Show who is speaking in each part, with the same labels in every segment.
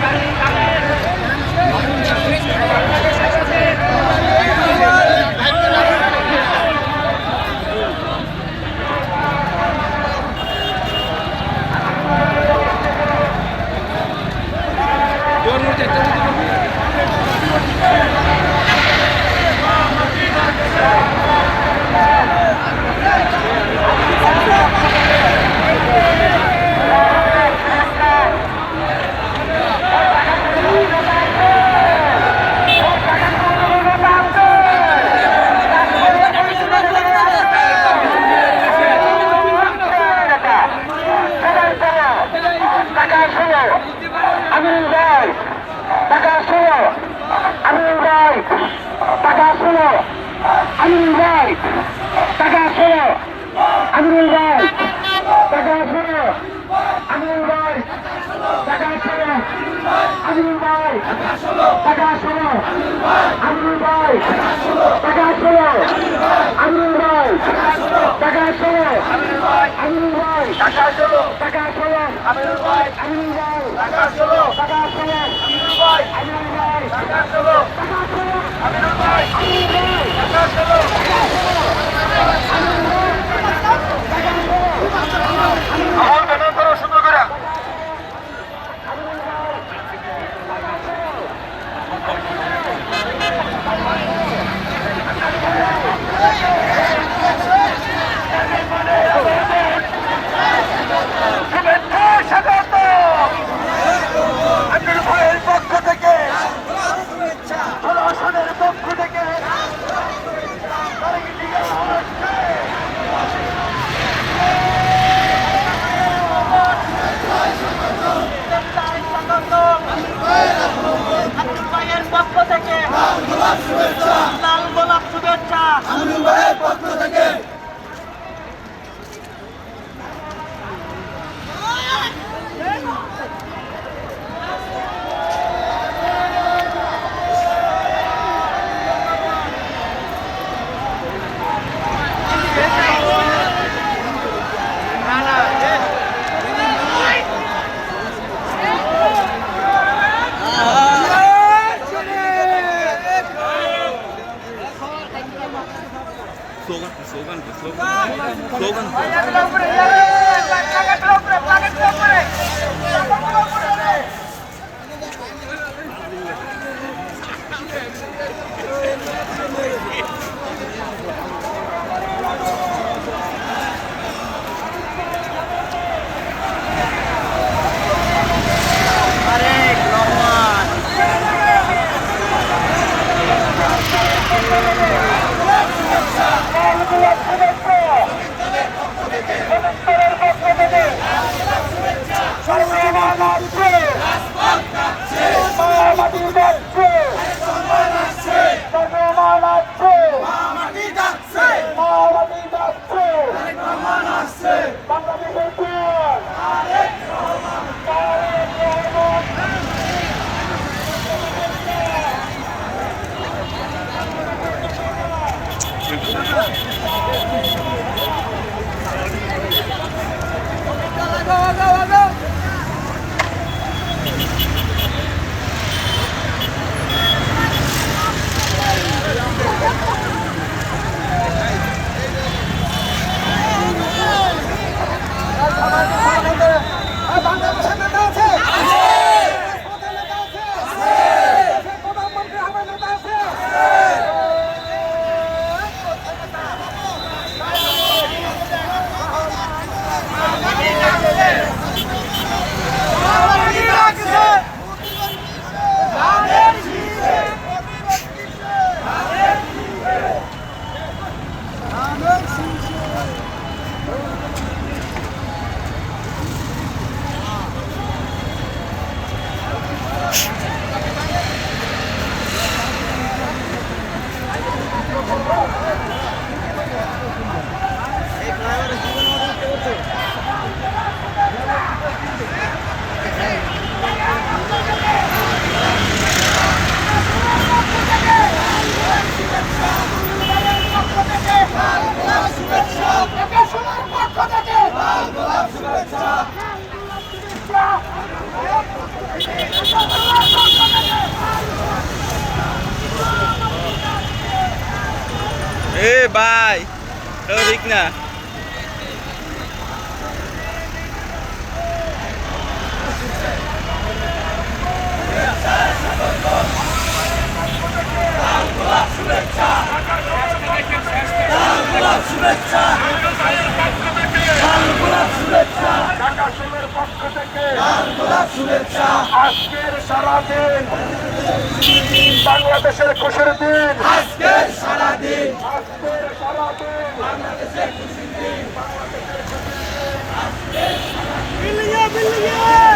Speaker 1: Thank you. Aminul ভাই টাকা ষোলো আমিনুল ভাই টাকা ষোলো আমিনুল ভাই টাকা ষোলো আমিনুল ভাই টাকা ষোলো টাকা ষোলো আমিনুল ভাই আমিনুল ভাই টাকা ষোলো টাকা ষোলো আমিনুল ভাই আমিনুল ভাই টাকা ষোলো টাকা ষোলো আমিনুল ভাই Waffenmütter! 多问 Amen.
Speaker 2: ঠিক না।
Speaker 1: আজকের সারাদিন বাংলাদেশের খুশির দিন। আজকের সারাদিন আজকের
Speaker 2: আছে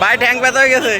Speaker 2: ভাই ট্যাঙ্ক ব্যথা হয়ে গেছে।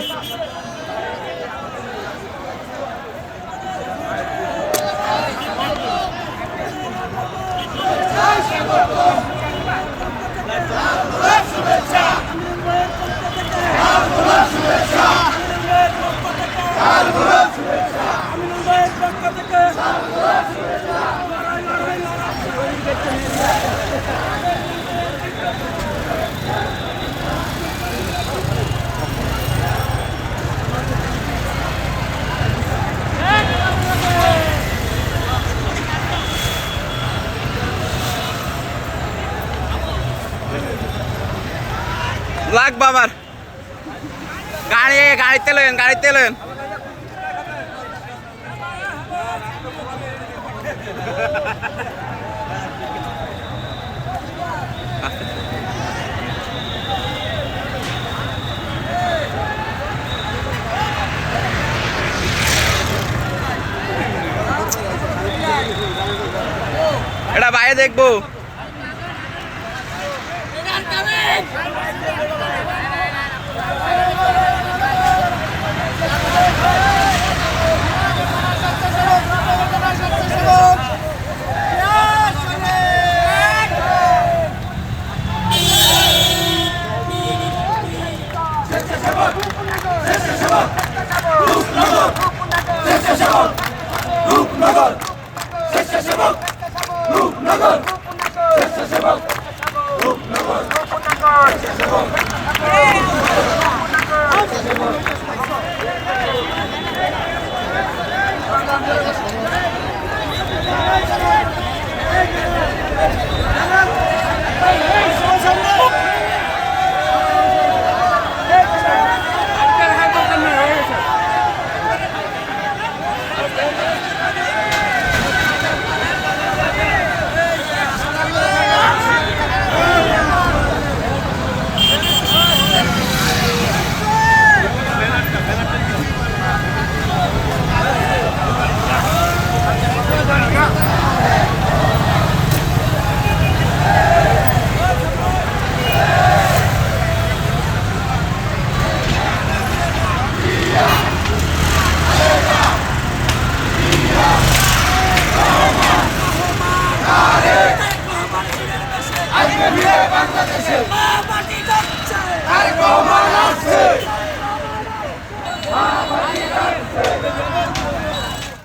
Speaker 2: লইন গাড়িতে লইন এটা বাইরে দেখব।
Speaker 1: Come on. বাংলাদেশে। মা আর কোমা